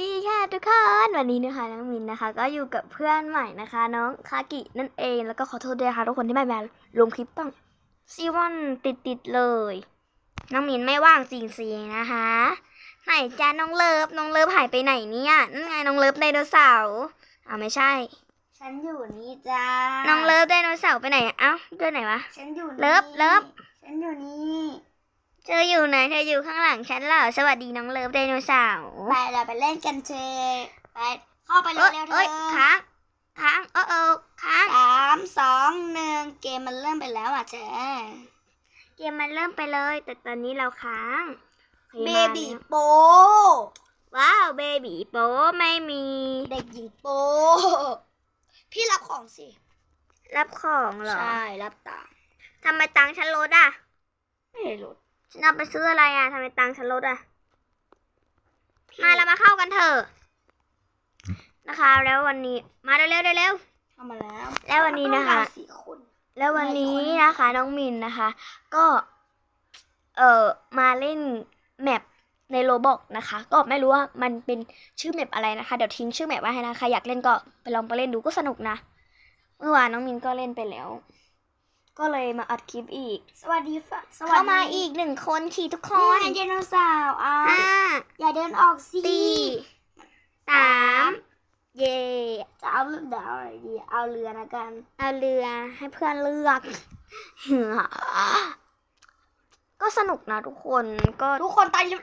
ดีค่ะทุกคนวันนี้นะคะน้องมินนะคะ ก็อยู่กับเพื่อนใหม่นะคะ น้องคากินั่นเองแล้วก็ขอโทษด้วยค่ะทุกคนที่ไม่มาลงคลิปต้องซีวันติดติดๆเลย น้องมินไม่ว่างจริงๆนะคะ ไหนจ้าน้องเลิฟน้องเลิฟหายไปไหนเนี่ยนั่นไงน้องเลิฟไดโนเสาร์อ้าวไม่ใช่ ฉันอยู่นี่จ้าน้องเลิฟไดโนเสาร์ไปไหนอะเอ้าเดินไหนวะฉันอยู่นี่เลิฟเลิฟฉันอยู่นี่ เธออยู่ไหนเธออยู่ข้างหลังฉันเหรอสวัสดีน้องเลิฟไดโนเสาร์ไปเราไปเล่นกันเถอะไปเข้าไปเอ้ยเร็วๆเธเอ้ยอค้างค้างเออเออค้างสามสองหนึ่งเกมมันเริ่มไปแล้วอะเธอเกมมันเริ่มไปเลย แต่ตอนนี้เราค้างโอคเบมาบี้แล้วโปว้าวเบบีโป๊ไม่มี เด็กหญิงโปพี่รับของสิ รับของเหรอ ใช่ รับตังค์ทำไมตังค์ฉันลดอะ ไม่ได้ลด ฉันเอาไปซื้ออะไรอะทำไมตังค์ฉันลดอะ มาเรามาเข้ากันเถอะ นะคะ แล้ววันนี้ มาเร็วๆเร็วเข้ามาแล้ว แล้ววันนี้นะคะต้องการสี่คนๆแล้ววันนี้นะคะ น้องมินนะคะ ก็เออมาเล่นแมปในโรบอกนะคะ ก็ไม่รู้ว่ามันเป็นชื่อแมปอะไรนะคะ เดี๋ยวทิ้งชื่อแมปไว้ให้นะคะอยากเล่นก็ไปลองไปเล่นดูก็สนุกนะ เมื่อวานน้องมินก็เล่นไปแล้ว ก็เลยมาอัดคลิปอีก สวัสดีค่ะสวัสดีเข้ามาอีกหนึ่งคนขี่ทุกคนี่นไงไดโนเสาร์อะห้าอย่าเดินออกสิสี่สามเย่จะเอาเรือเดี๋ยวเอาอะไรดีเอาเรือนะกันเอาเรือให้เพื่อนเลือก ก็สนุกนะทุกคนก็ทุกคนตอนนี้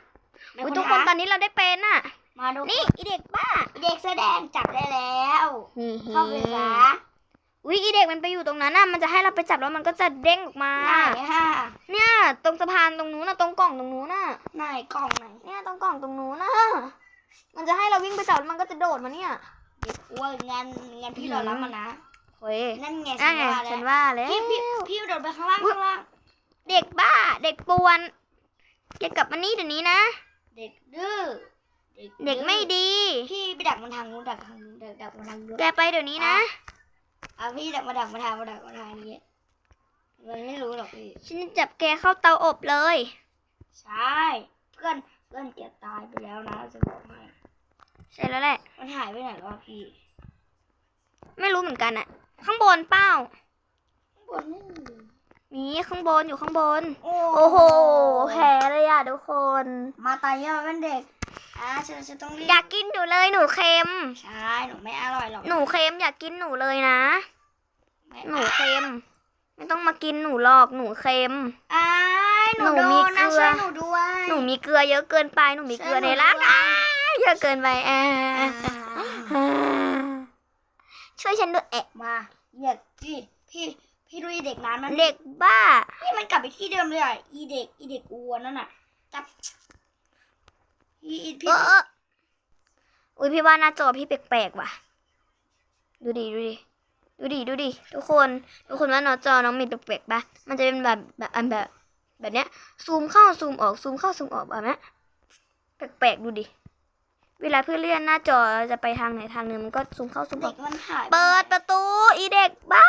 อุ๊ยทุกคนตอนนี้เราได้เป็นอะ มาดูนี่อีเด็กบ้าเด็กเสื้อแดงจับได้แล้วนี่เข้าไปซะ อุ้ยอีเด็กมันไปอยู่ตรงนั้นน่ะมันจะให้เราไปจับแล้วมันก็จะเด้งออกมา ไหนฮะเนี่ย ตรงสะพานตรงนู้นน่ะตรงกล่องตรงนู้นน่ะ ไหนกล่องไหน เนี่ยตรงกล่องตรงนู้นน่ะ มันจะให้เราวิ่งไปจับแล้วมันก็จะโดดมาเนี่ยเด็กอ้วนงั้นงั้นพี่รอรับมานะเฮ้ยนั่นไงอะฉันว่าฉัแล้วนว่าแล้วพี่พี่พี่โดดไปข้างล่างข้างล่าง เด็กบ้า เด็กป่วนแกกลับมานี่เดี๋ยวนี้นะ เด็กดื้อ เด็กไม่ดี พี่ไปดักมันทางนู้นดักทางนู้นดักดักมันทางนู้นแกไปเดี๋ยวนี้นะ เอาพี่ดักมาดักมาทางมาดักมาทางนี้มันไม่รู้หรอกพี่ฉันจะจับแกเข้าเตาอบเลย ใช่ เพื่อนเพื่อนแกตายไปแล้วนะจะบอกให้ใช่แล้วแหละ มันหายไปไหนแล้วอะพี่ไม่รู้เหมือนกันอะข้างบนเป้าข้างบนนี่มีข้างบนอยู่ข้างบน โอ้โอ้โหแพ้เลยอะทุกคน มาตายเยอะเป็นเด็ก อะฉันฉันต้องรีบอยากกินหนูเลยหนูเค็ม ใช่หนูไม่อร่อยหรอกหนูเค็มอยากกินหนูเลยนะ ไม่หนูเค็ม ไม่ต้องมากินหนูหรอกหนูเค็ม อ้ายหนูหนูโดมีนนะเกลือช่วยหนูด้วยหนูมีเกลือเยอะเกินไปหนูมีเกลือในร่างกายเยอะเกินไปอ่าอ่าช่วยฉันด้วยเอะมาเด็กพี่พี่พี่ดูไอ้เด็กนั้นมันเด็กบ้าพี่มันกลับไปที่เดิมเลยอะอีเด็กอีเด็กอ้วนนั่นน่ะจับ อีอีพี่เออเอออุ้ยพี่ว่าหน้าจอพี่แปลกๆว่ะ ดูดิดูดิดูดิดูดิทุกคนทุกคนว่าหน้าจอน้องมีแปลกๆปะมันจะเป็นแบบแบบอันแบบแบบเนี้ยซูมเข้าซูมออกซูมเข้าซูมออกแบบเนี้ยแปลกๆดูดิเวลาเพื่อนเลื่อนหน้าจอจะไปทางไหนทางหนึ่งมันก็ซูมเข้าซูมอเด็อกกมันหายไเปิดประตูอีเด็กบ้า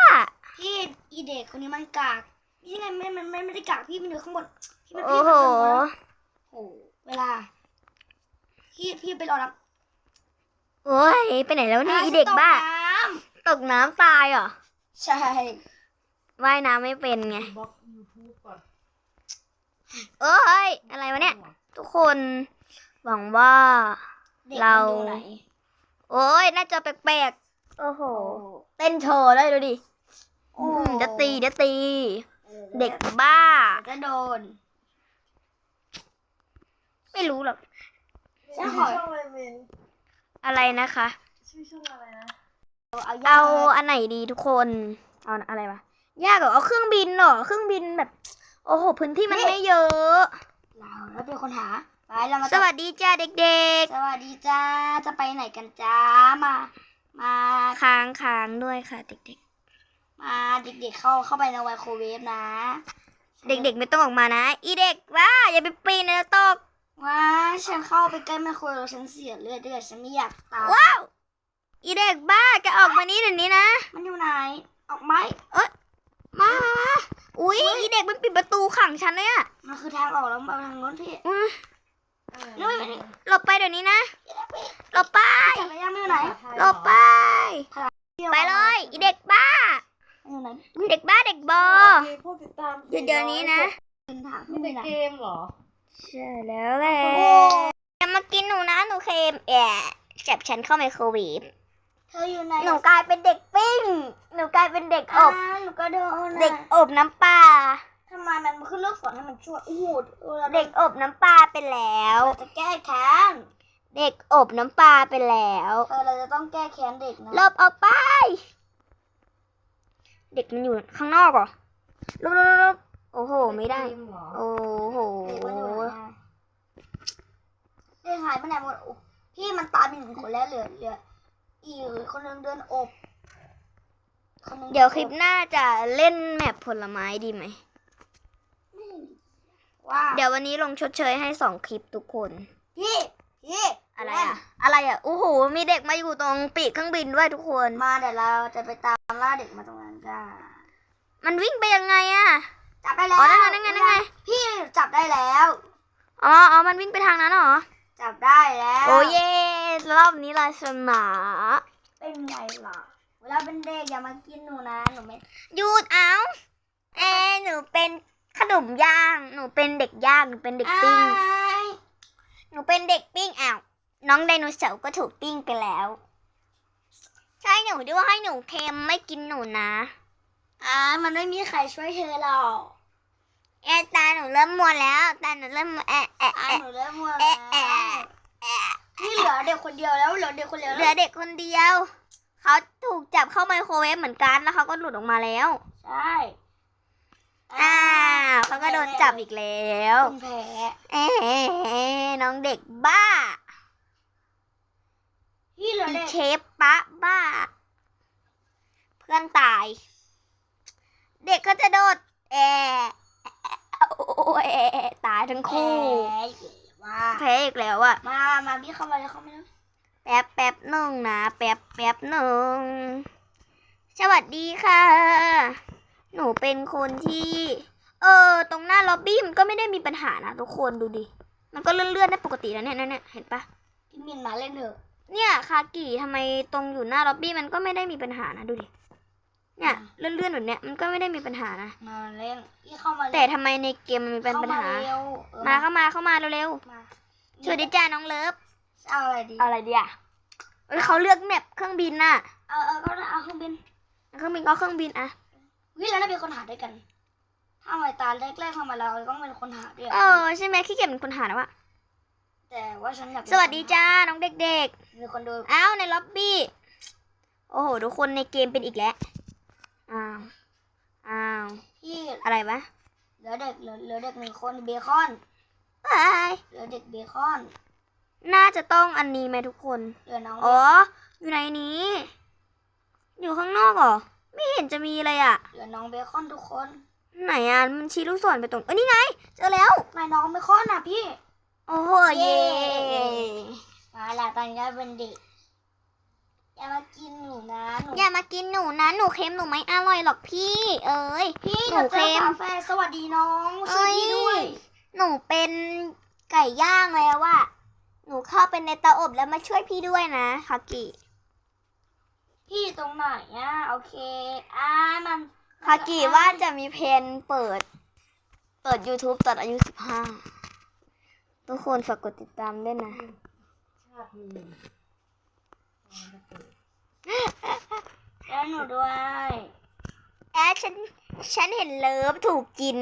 พี่อีเด็กคนนี้มันกากยังไงไม่มันไม่ไม่ได้กากพี่มันอยู่ข้างบนพี่มันโอ้โหพี่มันอยู่ข้างบนโอ้โหเวลา พี่พี่ไปรอรับโอ้ยไปไหนแล้วเนี่ยะอีเด็กบ้าฉันตน้ตกน้ำตายเหรอำใช่ ว่ายน้ำไม่เป็นไงบล็อกยูทูบก่อนเอ้ย อะไรวะเนี่ย ทุกคนหวังว่าเด็กเรามันอยู่ไหนโอ้ยน่าจะแปลกๆ โอ้โหโอ้เต้นโชว์เลยดูดิโอ้อืมเดี๋ยวตีเดี๋ยวตีออเด็กบ้าเดี๋ยวจะโดน ไม่รู้หรอกฉันข ชื่ออช่องอะไรเมนอะไรนะคะ ชื่อช่องอะไรนะเอาเอาอันไหนดีทุกคนเอาอะไรวะยากเหรอเอาเครื่องบินเหรอเครื่องบินแบบ โอ้โหพื้นที่มันไม่เยอะเราแล้วเป็นคนหาไปเรามาสวัสดีจ้าเด็กสวัสดีจ้าจะไปไหนกันจ้ามา มาๆค้างค้างด้วยค่ะ เด็กมาเด็กๆเข้าเข้าไปในไมโครเวฟนะๆเด็กๆไม่ต้องออกมานะ อีเด็กว่าอย่าไปปีนนะตก ว้าฉันเข้าไปใกล้แม่ครัวแล้วฉันเสียเลือดเดือดฉันไม่อยากตายว้าวอีเด็กบ้าแกออกมานี่เดี๋ยวนี้นะ มันอยู่ไหน ออกไหมเอ้ยมามาอุ้ยอีเด็กมันปิดประตูขังฉันเลยอะมันคือทางออกแล้วมาทางโน้นพี่อุ๊ยนี่เป็หลบไปเดี๋ยวนี้นะหลบไปจักรยานมัอยู่ไหนหลบไป ไปเลยอีเด็กบ้าเด็กบ้าเด็กบอพูดติดตามเดี๋ยวนี้นะไม่เป็นเกมหรอ ใช่แล้วแหละอย่ามากินหนูนะหนูเค็มแอะจับฉันเข้าไมโครเวฟเธออยู่ไหนหนูกลายเป็นเด็กปิ้ง หนูกลายเป็นเด็กออ้าวบ หนูก็โดนเด็กอะอบน้ำปลา ทำไมมันขึ้นลูกศรให้มันช่วยโอ้โหเราเด็กอบน้ำปลาไปแล้ว เราจะแก้แค้นเด็กอบน้ำปลาไปแล้ว เออเราจะต้องแก้แค้นเด็กนะลบออกไป เด็กมันอยู่ข้างนอกเหรอลบลบลบ โอ้โห ไม่ได้เค็มเหรอโอ้โหเด็กมันอยู่ไหนอะเด็กหายไปไหนหมดอุ๊ยพี่มันตายไปหนึ่งคนแล้วเหลือเหลืออีกคนนึงเดินอบคนนึงเดี๋ยวคลิปหน้าจะเล่นแมปผลไม้ดีไหมว่าเดี๋ยววันนี้ลงชดเชยให้สองคลิปทุกคน พี่พี่อะไรอะอะไรอะโอ้โหมีเด็กมาอยู่ตรงปีกเครื่องบินด้วยทุกคน มาเดี๋ยวเราจะไปตามล่าเด็กมาตรงนั้นกันมันวิ่งไปยังไงอะ จับได้แล้วอ๋อนั่นไงนั่นไงนั่นไง พี่จับได้แล้ว อ๋ออ๋อมันวิ่งไปทางนั้นเหรอ จับได้แล้วโอ้เย่รอบนี้เราชนะเป็นไงล่ะเวลาเป็นเด็กอย่ามากินหนูนะหนูไม่หยุดเอาเอ้หนูเป็นขนมย่าง หนูเป็นเด็กย่าง หนูเป็นเด็กปิ้งอ้ายหนูเป็นเด็กปิ้งอ้าวน้องไดโนเสาร์ก็ถูกปิ้งไปแล้ว ใช่หนูด้วยให้หนูเค็มไม่กินหนูนะอ้ายมันไม่มีใครช่วยเธอหรอก เอะตาหนูเริ่มมัวแล้วตาหนูเริ่มมัวแอะแอะอ้ายแอะหนูเริ่มมัวเอ๊ะแล้วเอ๊ะพี่เหลือเด็กคนเดียวแล้วเหลือเด็กคนเดียวเหลืแล้อวเด็กคนเดียว เขาถูกจับเข้าไมโครเวฟเหมือนกันแล้วเขาก็หลุดออกมาแล้ว ใช่อ้าวเขาก็โดนจับอีกแล้ว คุณแพ้เอ๊ะน้องเด็กบ้าพี่เหลืออีเด็กเชฟปะบ้า เพื่อนตาย เด็กก็จะโดดแอะ โอ้ยตายทั้งแพ้คู่ว่าแพ้อีกแล้วอะมา มาพี่เข้ามาเลยเข้ามาเลยแป๊บแป๊บหนึ่งนะแป๊บแป๊บหนึ่งสวัสดีค่ะ หนูเป็นคนที่ เออ ตรงหน้าล็อบบี้มันก็ไม่ได้มีปัญหานะทุกคนดูดิ มันก็เลื่อนๆได้ปกติแล้วเนี่ยเนี่ยเนี่ยเห็นปะพี่มินมาเล่นเถอะเนี่ยคากิทำไมตรงอยู่หน้าล็อบบี้มันก็ไม่ได้มีปัญหานะดูดิ เนี่ยเลื่อนๆแบบเนี้ยมันก็ไม่ได้มีปัญหานะมาเล่นพี่เข้ามาเล่นแต่ทำไมในเกมมันมีเป็นปัญหา เข้มเร็วเออมาเข้ามาเข้ามาเร็วมาๆสวัสดีจ้าน้องเลิฟเอาอะไรดี เอาอะไรดีอะเอ้ยเขาเลือกแมปเครื่องบินน่ะเออเออก็ได้เอาเครื่องบินเครื่องบินก็เครื่องบินอะวิแล้วเราเป็นคนหาด้วยกันถ้าไมตาแรกๆเข้ามาเราต้องเป็นคนหาด้วยเออใช่ไหมขี้เกียจเป็นคนหาแล้วอะแต่ว่าฉันอยากเป็นสวัสดีจ้าน้องเด็กมีคนดูๆอ้าวในล็อบบี้ โอ้โห ทุกคนในเกมเป็นอีกแล้ว อ้าว อ้าว พี่อะไรวะ เหลือเด็กเหลือเหลือเด็กหนึ่งคนเบคอนอ้ายเหลือเด็กเบคอน น่าจะต้องอันนี้ไหมทุกคน เหลือน้องอ๋อ อยู่ในนี้ อยู่ข้างนอกเหรอ ไม่เห็นจะมีเลยอะเหลือน้องเบคอนทุกคนไหนอะมันชี้ลูกศรไปตรง เอ้ยนี่ไง เจอแล้วนายน้องเบคอนอะพี่ โอ้โหเย่มาละตอนนี้เป็นเด็ก อย่ามากินหนูนะหนูอย่ามากินหนูนะ หนูเค็มหนูไม่อร่อยหรอกพี่ เอ้ยพี่หนูเดี๋ยวเจอเค็มฝาแฝดสวัสดีน้องช่วยพี่ด้วย หนูเป็นไก่ย่างแล้วอะหนูเข้าไปในเตาอบแล้วมาช่วยพี่ด้วยนะคากิพี่ตรงไหนอะโอเคอ่ามันคากิว่าจะมีเพนเปิด เปิด YouTube ตอนอายุสิบห้าทุกคนฝากกดติดตามด้วยนะชาติมีอ๋อจะเปิด แล้วหนูด้วยแอดฉันฉันเห็นเลิฟถูกกิน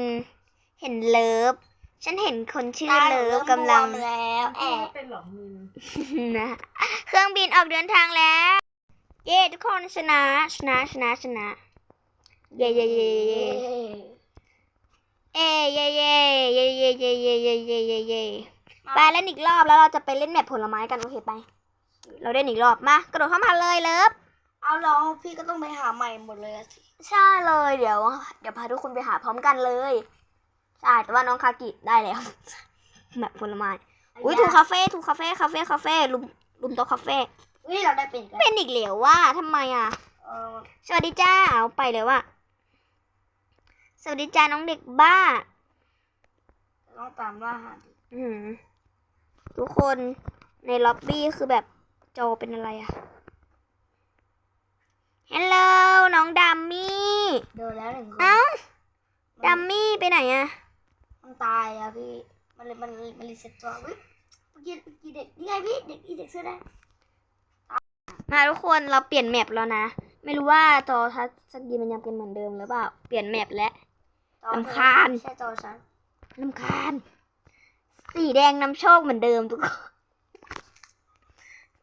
เห็นเลิฟ ฉันเห็นคนชื่อเลิฟกำลังตาหนูเริ่มบวมแล้วแอพี่บไม่เป็นหรอกมินนะเครื่องบินออกเดินทางแล้ว เย้ทุกคนชนะชนะชนะชนะเย้เย้เย้เย้เอ้เย้เย้เย้เย้เย้เย้เย้เย้เย้เย้ไปเล่นอีกรอบแล้วเราจะไปเล่นแมปผลไม้กันโอเคไป เราเล่นอีกรอบมากระโดดเข้ามาเลยเลิฟเอาลองพี่ก็ต้องไปหาใหม่หมดเลยอะสิใช่เลยเดี๋ยว เดี๋ยวพาทุกคนไปหาพร้อมกันเลยใช่แต่ว่าน้องคากิได้แล้วแมปผลไม้อุ้ยถูกคาเฟ่ถูกคาเฟ่คาเฟ่คาเฟ่ลุมลุมโต๊ะคาเฟ่อุ้ยเราได้เป็นอีกแล้วเป็นอีกแล้วว่าทำไมอะเออสวัสดีจ้าเอาไปเลยว่ะสวัสดีจ้าน้องเด็กบ้า ต้องตามล่าหาดิอืมทุกคนในล็อบบี้คือแบบ จอเป็นอะไรอะฮัลโหลน้องดัมมี่เดินแล้วหนึ่งคนเอ้าดัมมี่ไปไหนอะมันตายอะพี่ มันเลยมันมันรีเซ็ตตัววิเมื่อกี้เมื่อกี้เด็กนี่ไงพี่เด็กอีเด็กเสื้อแดงมาทุกคนเราเปลี่ยนแมปแล้วนะ ไม่รู้ว่าจอทัชสกรีนมันยังเป็นเหมือนเดิมหรือเปล่า เปลี่ยนแมปแล้วจอเธอรำคาญใช่จอฉันลำคาญ สีแดงนำโชคเหมือนเดิมทุกคน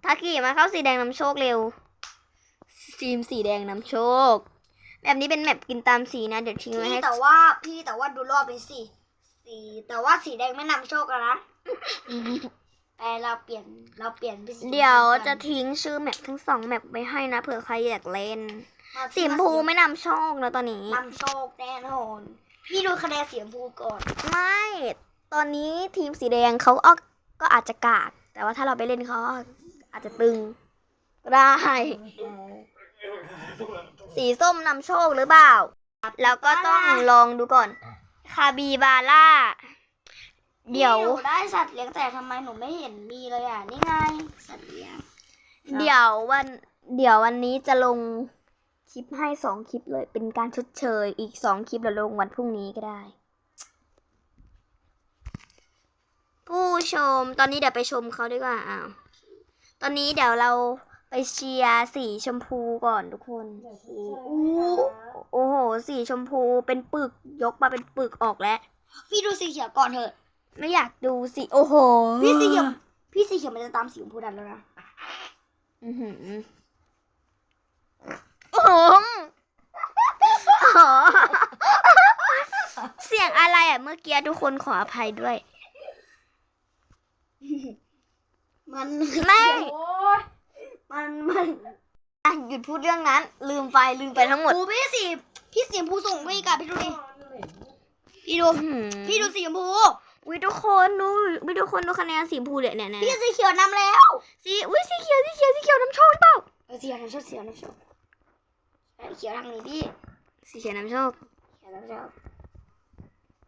ทากิมาเข้าสีแดงนำโชคเร็วทีมสีแดงนำโชค แบบนี้เป็นแมปกินตามสีนะ เดี๋ยวทิ้งไว้พี่ให้แต่ว่าพี่แต่ว่าดูรอบไปสิสีแต่ว่าสีแดงไม่นำโชคอะนะแต่เราเปลี่ยนเราเปลี่ยนเป็นสีเดี๋ยวกันจะทิ้งชื่อแมปทั้งสองแมปไว้ให้นะเผื่อใครอยากเล่น มาสีชมพูไม่นำโชคนะตอนนี้ นำโชคแน่นอนพี่ดูคะแนนสีชมพูก่อน ไม่ ตอนนี้ทีมสีแดงเขาออกก็อาจจะกาก แต่ว่าถ้าเราไปเล่นเขา อาจจะตึงก็ได้ สีส้มนำโชคหรือเปล่า แล้วก็ต้องลองดูก่อน คาบีบาร่า เดี๋ยวพี่หนูได้สัตว์เลี้ยงแต่ทำไมหนูไม่เห็นมีเลยอะ นี่ไง สัตว์เลี้ยง เดี๋ยววัน เดี๋ยววันนี้จะลงคลิปให้สองคลิปเลย เป็นการชดเชย อีกสองคลิปเดี๋ยวลงวันพรุ่งนี้ก็ได้ ผู้ชม ตอนนี้เดี๋ยวไปชมเขาดีกว่า อ้าว ตอนนี้เดี๋ยวเราไปเชียร์สีชมพูก่อนทุกคนอย่าเชื่อโอ้โอ้โห สีชมพูเป็นปึกยกมาเป็นปึกออกแล้ว พี่ดูสีเขียวก่อนเถอะ ไม่อยากดูสิโอ้โห พี่สีเขียวพี่สีเขียวมันจะตามสีชมพูดันแล้วนะอือหือโอ้โหอ๋อเสียงอะไรอะเมื่อกี้ทุกคนขออภัยด้วย มันไม่ โอ้ยมันมันอะหยุดพูดเรื่องนั้น ลืมไปลืมไปทั้งหมดโอ้พี่สีพี่สีชมพูส่งไปอีกอะพี่ดูดิพี่ดูอื้อหือพี่ดูสีชมพูอุ้ยทุกคนดูวิทุกคนดูคะแนนสีชมพูเลยเนี่ยเนี่ยพี่สีเขียวนำแล้วสีอุ้ยสีเขียวสีเขียวสีเขียวน้ำโชคหรือเปล่าเออสีเขียวน้ำโชคสีเขียวน้ำโชคเขียวทางนี้พี่สีเขียวน้ำโชคเขียวน้ำโชค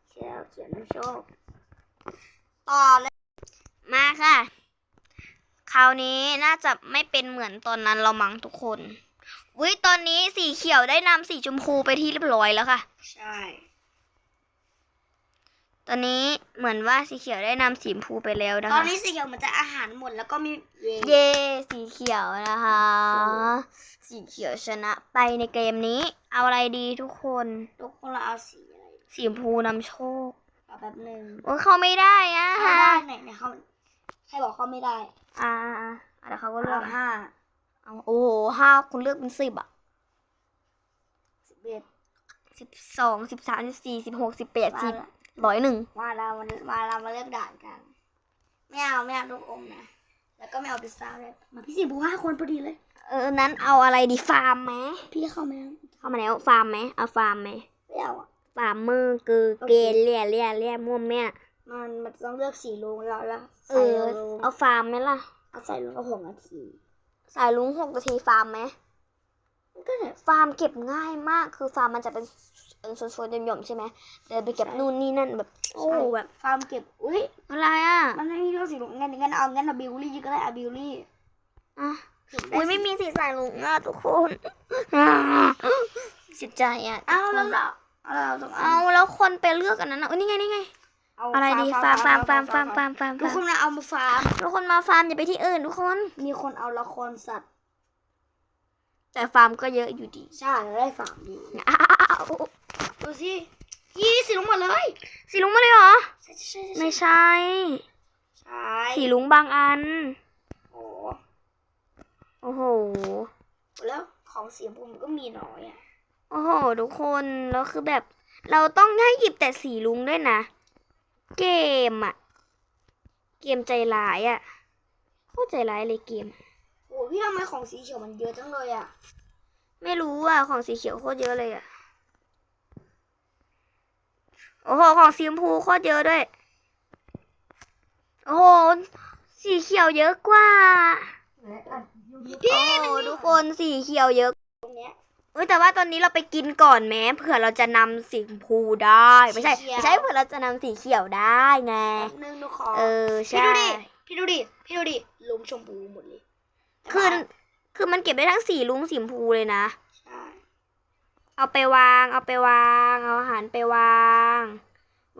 เขียวเขียวน้ำโชคต่อเลยมาค่ะ คราวนี้น่าจะไม่เป็นเหมือนตอนนั้นเรามั้งทุกคนอุ้ยตอนนี้สีเขียวได้นำสีชมพูไปที่เรียบร้อยแล้วค่ะ ใช่ ตอนนี้เหมือนว่าสีเขียวได้นำสีชมพูไปแล้วนะตอนคะนี้สีเขียวเหมันจะอาหารหมดแล้วก็มีเย่เย่สีเขียวนะคะ สีเขียวชนะไปในเกมนี้ เอาอะไรดีทุกคน ทุกคนเราเอาสีอะไร สีชมพูนำโชคเอาแบบหนึ่งโอ้ยเขาไม่ได้อะเข้าได้ไหนไหนเขาใค รบอกเขาไม่ได้ อ่าอ่าอ่าเดี๋ยวเขาก็เลือกเอาห้าเอาโอ้โหห้าคุณเลือกเป็นสิบอะสิบเอ็ดสิบสองสิบสามสิบสี่สิบหกสิบแปดมาสิบละร้อยหนึ่งมาเรามามาเรามาเลือกด่านกันไม่เอาไม่เอาลูกอมนะแล้วก็ไม่เอาพิซซ่าเลยมาพี่สีบูห้าคนพอดีเลย เออนั้นเอาอะไรดีฟาร์มไหมพี่เข้าไหมเข้ามาแล้วฟาร์มไหมเอาฟาร์มไหมไม่เอาอะฟาร์มมือคือโอเคเกลเลี่ยเลี่ยเลี่ยม่วแม่ มันมันต้องเลือกสีลุงแล้วแล้วเอใส่อลุงเอาฟาร์มไหมล่ะ เอาใส่ลุงก็หกนาทีสายลุงหกนาทีฟาร์มไหมก็เนี่ยฟาร์มเก็บง่ายมากคือฟาร์มมันจะเป็นเป็นโซนๆหย่อมๆใช่ไหมเดินไปเก็บนู่นนี่นั่นแบบโอ้แบบฟาร์มเก็บอุ้ยอะไรอะมันไม่มีเลือกสีลุงงั้นงั้นเอางั้นเอาบิวลี่ก็ได้เอาบิวลี่อะถึงด้อุ้ยไม่มีสีสายลุงอะทุกคนอะเสียใจอะเอาแล้วเหรอเอาแล้วต้องเอาแล้วคนไปเลือกอันนั้นอะอุ้ยนี่ไงนี่ไงเอาอะไรดีฟาร์มฟาร์มฟาร์มฟาร์มฟาร์มฟาร์มทุกคนมาเอามาฟาร์มทุกคนมาฟาร์มอย่าไปที่อื่นทุกคน มีคนเอาละครสัตว์ แต่ฟาร์มก็เยอะอยู่ดี ใช่ได้ฟาร์มดีอ้าวดูสิยี่สีลุงหมดเลย สีลุงมาเลยเหรอใช่ใช่ใช่ไม่ใช่ ใช่ สีลุงบางอัน โอ้โอ้โห แล้วของสีชมพูมันก็มีน้อยอะ โอ้โห ทุกคน แล้วคือแบบ เราต้องให้หยิบแต่สีลุงด้วยนะ เกมอะเกมใจร้ายอะโคตรใจร้ายเลยเกม โอ้พี่ทำไมของสีเขียวมันเยอะจังเลยอะไม่รู้อะของสีเขียวโคตรเยอะเลยอะโอ้โห ของสีชมพูโคตรเยอะด้วย โอ้โห สีเขียวเยอะกว่าและอัดยูทูบโอ้โหทุกคนสีเขียวเยอะตรง เนี้ยเอ้ยแต่ว่าตอนนี้เราไปกินก่อนแม้เผื่อเราจะนำสีชมพูได้ ไม่ใช่สีเขียวไม่ใช่เผื่อเราจะนำสีเขียวได้ไง แป๊บนึงหนูขอเออพี่ใช่ ดูดิพี่ดูดิพี่ดูดิลุงชมพูหมดเลยคือคือมันเก็บได้ทั้งสีลุงสีชมพูเลยนะ ใช่เอาไปวาง เอาไปวาง เอาอาหารไปวาง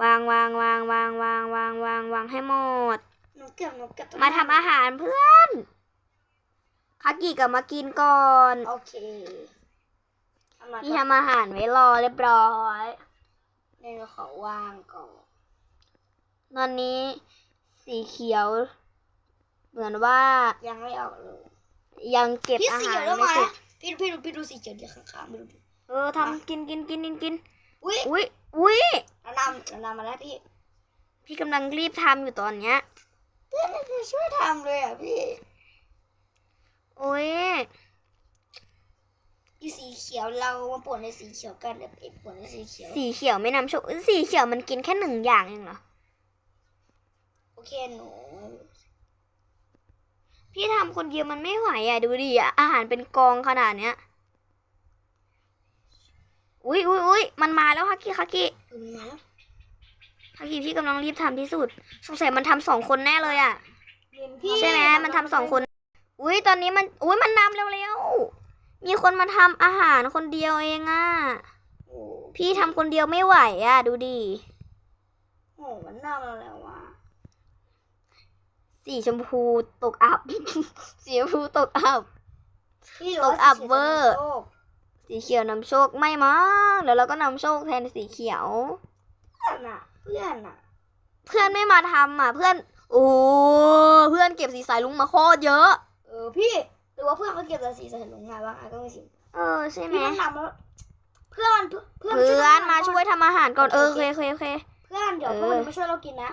วางวางวางวางวางวางวางวางให้หมด หนูเก็บหนูเก็บมาทำอาหารเพื่อนคากิกลับมากินก่อน โอเคทำมา พี่ทำอาหารไว้รอเรียบร้อยในเราขอวางก่อน ตอนนี้สีเขียว เหมือนว่ายังไม่ออกเลย ยังเก็บพี่อาสีหารเขียวแล้วไม่มาเสร็จพี่พี่ดูพี่ดูสีเขียวที่ข้างๆไม่ดูดิเออทำกินกินกินกินกินอุ้ยอุ้ยอุ้ยเรานำเรานำมาแล้วพี่ พี่กำลังรีบทำอยู่ตอนเนี้ยเพื่อนไม่เคยช่วยทำเลยอะพี่ โอ้ย อีสีเขียวเรามาป่วนในสีเขียวกันเดี๋ยวไปป่วนในสีเขียว สีเขียวไม่นำโชคสีเขียวมันกินแค่หนึ่งอย่างเองเหรอ โอเคหนู พี่ทำคนเดียวมันไม่ไหวอะดูดิอะอาหารเป็นกองขนาดเนี้ย อุ้ยอุ้ยอุ้ยมันมาแล้วฮักกี้ฮักกี้เออมันมาแล้วฮักกี้พี่กำลังรีบทำที่สุด สงสัยมันทำสองคนแน่เลยอะพี่ใช่ไหมมันทำสองคน อุ้ยตอนนี้มัน อุ้ยมันนำเร็วๆ มีคนมาทำอาหารคนเดียวเองอะโอ้พี่ทำคนเดียวไม่ไหวอะ ดูดิโหมันน่ามาแล้วว่ะ สีชมพูตกอับ สีชมพูตกอับพี่ตกอับเวอร์โชคสีเขียวนำโชคไม่มั้งเดี๋ยวเราก็นำโชคแทนสีเขียว เพื่อนอะเพื่อนอะเพื่อนไม่มาทำอะ เพื่อน โอ้ เพื่อนเก็บสีสายลุงมาโคตรเยอะ เออพี่ห รือว่าเพื่อนเขาเก็บแต่สีใส่ลงไงบ้างอะก็ไม่สิเออใช่ไหมพี่ต้องทำแล้วเพื่อนเพื่อนเพื่อนมาช่วยทำอาหารก่อนเออโอเคโอเคโอเคเพื่อนเดี๋ยวเออเพื่อนมาช่วยเรากินนะ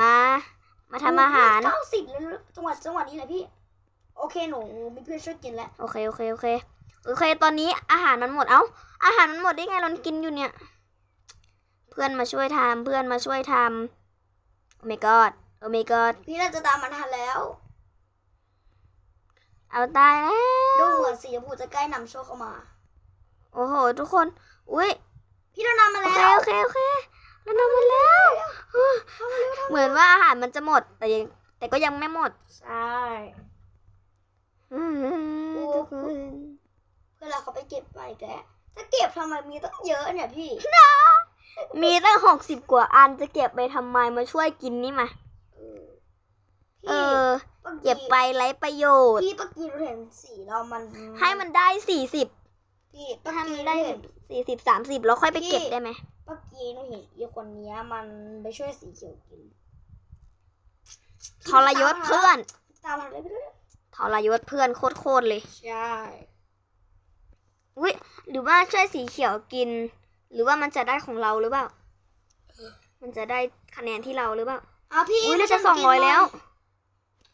มา มาทำอาหารเก้าสิบเลยจังหวัดจังหวัดนี้เลยพี่โอเคหนูมีเพื่อนช่วยกินแล้วโอเคโอเคโอเคโอเค ตอนนี้อาหารมันหมดเอ้าอาหารมันหมดได้ไงเรากินอยู่เนี่ย เพื่อนมาช่วยทำเพื่อนมาช่วยทำโอ้ my god โอ้ my god พี่น่าจะตามมาทันแล้ว เอาตายแล้วดูเหมือนสีชมพูจะใกล้นำโชคเข้ามา โอ้โห ทุกคน อุ้ยพี่เรานำมาโอแล้วเคโอเคโอเคเรานำมาแล้ว เหมือนว่าอาหารมันจะหมด แต่ยังแต่ก็ยังไม่หมดใช่อืมทุกคนเพื่อนเราเขาไปเก็บไปแกจะเก็บทำไมมีตั้งเยอะเนี่ยพี่ มีตั้งหกสิบกว่าอันจะเก็บไปทำไมมาช่วยกินนี่มา เอเอออพี่เก็บไปไร้ประโยชน์พี่ปะกี้เราเห็นสีเรามันให้มันได้สี่สิบพี่ปะถ้ามักี้นเราได้เห็นสี่สิบสามสิบแล้วค่อยไปเก็บได้ไหมปะกี้หนูเห็นอีคนเนี้ยมันไปช่วยสีเขียวกินทรยศเพื่อนตามมาเลยพี่ด้วยทรยศเพื่อนโคตรๆเลย ใช่อุ้ยหรือว่าช่วยสีเขียวกิน หรือว่ามันจะได้ของเราหรือเปล่า มันจะได้คะแนนที่เราหรือเปล่าอะพี่อุ้ยน่าจะมสองร้อยแล้ว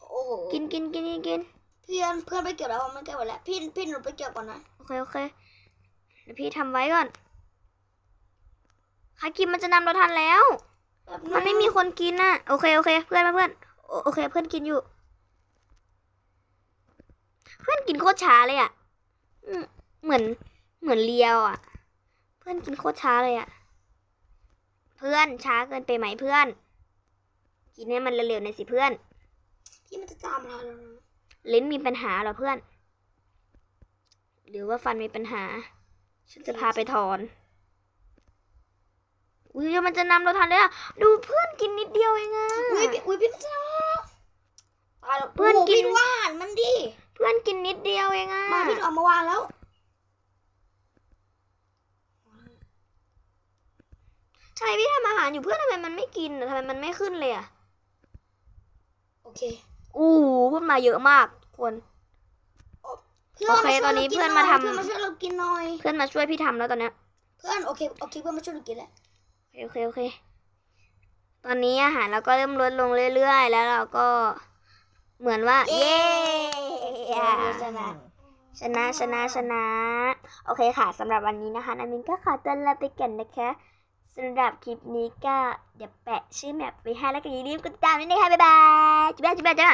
โอ้โหกินกินกินกินกินเพื่อนเพื่อนไปเก็บแล้วมันเก็บหมดแล้วพี่พี่หนูไปเก็บก่อนนะโอเคโอเคเดี๋ยวพี่ทำไว้ก่อนใครกินมันจะนำเราทันแล้ว แบบมันไม่มีคนกินน่ะโอเคโอเค เพื่อนเพื่อนโอโอเค เพื่อนกินอยู่ เพื่อนกินโคตรช้าเลยอะอืมเหมือนเหมือนเลียวอะ เพื่อนกินโคตรช้าเลยอะ เพื่อนช้าเกินไปไหมเพื่อน กินให้มันเร็วๆหน่อยสิเพื่อน พี่มันจะตามเราแล้วนะลิ้นมีปัญหาเหรอเพื่อน หรือว่าฟันมีปัญหา ฉันจะพาไปถอนอุ้ยมันจะนำเราทันเลยอะดูเพื่อนกินนิดเดียวเองอะอุ้ยพี่อุ้ยพี่มันจะตายแล้วเพื่อนกินโโหพี่วานมันดิเพื่อนกินนิดเดียวเองอะมาพี่หนูเอามาวางแล้วทำไมพี่ทำอาหารอยู่เพื่อนทำไมมันไม่กินอะทำไมมันไม่ขึ้นเลยอะโอเค อู้หูเพื่อนมาเยอะมากทุกคนพื่โอเคมาช่วยตอนนี้รากิเพื่อนมาทำหยเพื่อนมาช่วยเรากินหน่อย เพื่อนมาช่วยพี่ทำแล้วตอนเนี้ยเพื่อนโอเคโอเคเพื่อนมาช่วยเรากินแล้วโอเคโอเคโอเคตอนนี้อาหารเราก็เริ่มลดลงเรื่อยๆ แล้วเราก็เหมือนว่า เย้เราชนะชนะชนะชนะ โอเคค่ะสำหรับวันนี้นะคะนามินก็ขอตัวลาไปกันนะคะ สำหรับคลิปนี้ก็เดี๋ยวแปะชื่อแมปไว้ให้แล้วก็อย่าลืมกดติดตามด้วยนะคะบ๊ายบายจุ๊บแจ๊บจุ๊บแจ๊บจ้า